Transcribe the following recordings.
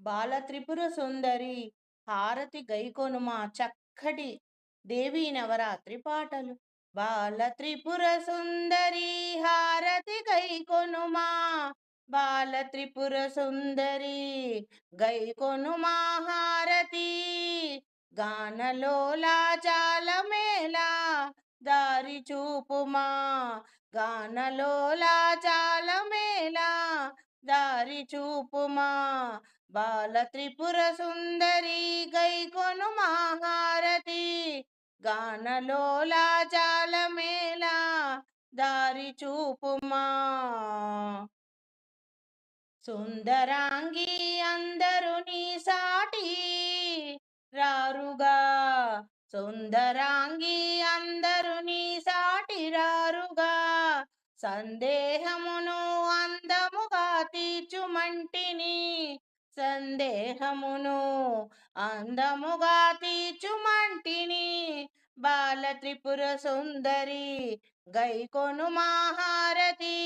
బాల త్రిపుర సుందరి హారతి గైకొనుమా చక్కటి దేవీ నవరాత్రి పాటలు. బాల త్రిపుర సుందరి హారతి గైకొనుమా బాల త్రిపుర సుందరి గైకొనుమా హారతి. గానలోలా చాలమేలా దారి చూపుమా గానలోలా చాలమేలా దారి చూపుమా బాల త్రిపుర సుందరి గైకొను మహారతి గానలోలా జాలమేలా దారి చూపుమా. సుందరాంగి అందరు నీ సాటి రారుగా. సుందరాంగి అందరు నీ సాటి రారుగా. సందేహమును అందముగా తీర్చుమంటిని సందేహమును అందముగా తీర్చుమంటిని బాల త్రిపుర సుందరి గైకొను మహారతి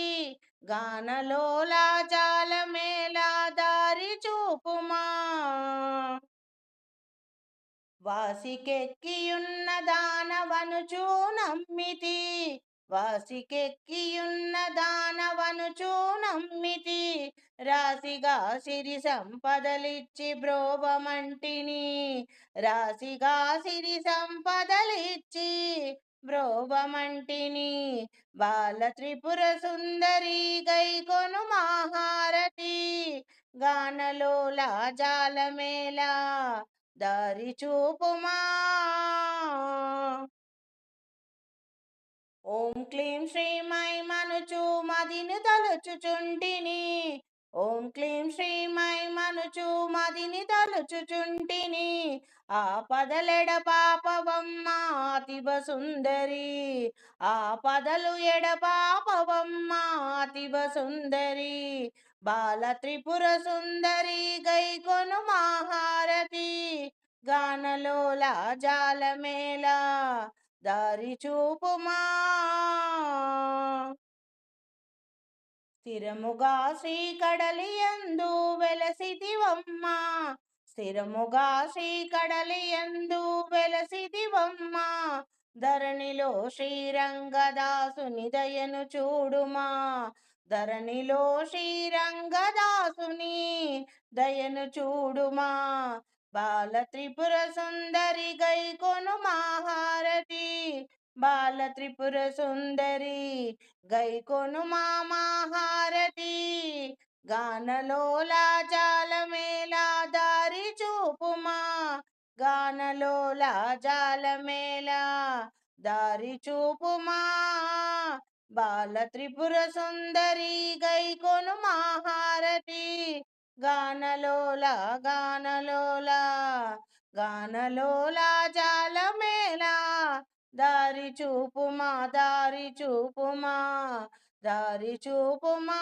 గానలోలా జాలమేలా దారి చూపుమా. వాసికెక్కియున్న దానవనుచూ నమ్మితి వాసికెక్కియున్న దానవనుచూ నమ్మితి రాశిగా సిరి సంపదలిచ్చి బ్రోవమంటిని. రాశిగా సిరి సంపదలిచ్చి బ్రోవమంటిని. బాల త్రిపుర సుందరి గైకొను మహారతి గానలోల జాలమేలా దారి చూపుమా. ఓం క్లీం శ్రీమై మనుచు మదిని తలుచుచుంటిని. మనుచు తలుచుచుంటిని ఆ పదలెడ పాపవమ్మ అతివ సుందరి ఆ పదలు ఎడ పాపవమ్మ అతివ సుందరి. బాల త్రిపుర సుందరి గైకొను మహారతి గానలోలా జాలమేలా దారి చూపుమా. స్థిరముగా శ్రీకడలి ఎందు వెలసిదివమ్మ. స్థిరముగా శ్రీకడలి ఎందు వెలసిదివమ్మ. ధరణిలో శ్రీరంగదాసుని దయను చూడుమా. ధరణిలో శ్రీరంగదాసుని దయను చూడుమా. బాల త్రిపుర సుందరి గైకొను మాహార బాల త్రిపుర సుందరి గైకొను మా మహారతి గానలోలా జాలమేలా దారి చూపుమా గానలోలా జాలమేలా దారి చూపుమా. బాల త్రిపుర సుందరి గైకొను మహారతి గానలోలా గానలోలా గానలోలా జాలమేలా దారి చూపుమా దారి చూపుమా దారి చూపుమా.